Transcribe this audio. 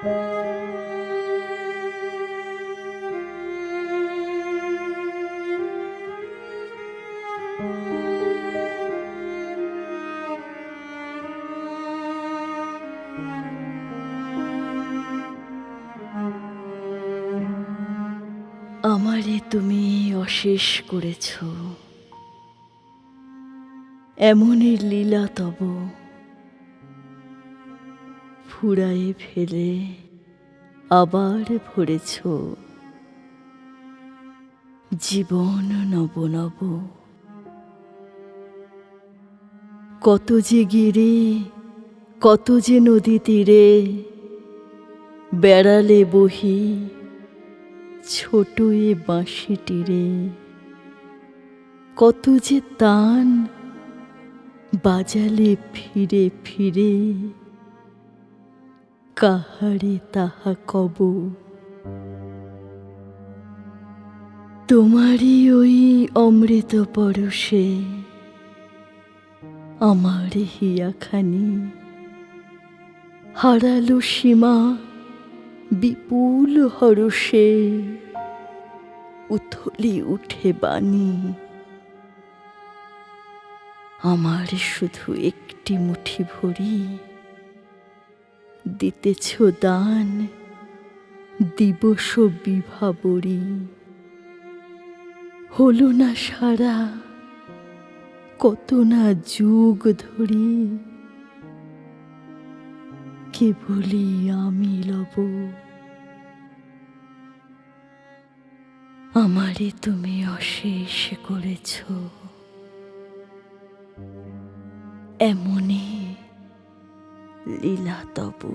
আমারে তুমি অশেষ করেছ। এমনই লীলা তব। ফুরায়ে ফেলে, আবার ভরেছ। জীবন নব নব। কত যে গিরে, কত যে নদী তীরে, বেড়ালে বহি ছোট এ বাঁশিটিরে কত যে তান বাজালে ফিরে ফিরে। কাহারে তাহা কব তোমারই ওই অমৃত পরশে আমার হিয়াখানি। হারালো সীমা বিপুল হরষে, উথলি উঠে বাণী। আমার শুধু একটি মুঠি ভরি। দিতেছ দান, দিবস বিভাবরী হলো না সারা, কত না যুগ ধরি। কেবলই আমি লব। আমারে তুমি অশেষ করেছ। এমনই লীলা তবু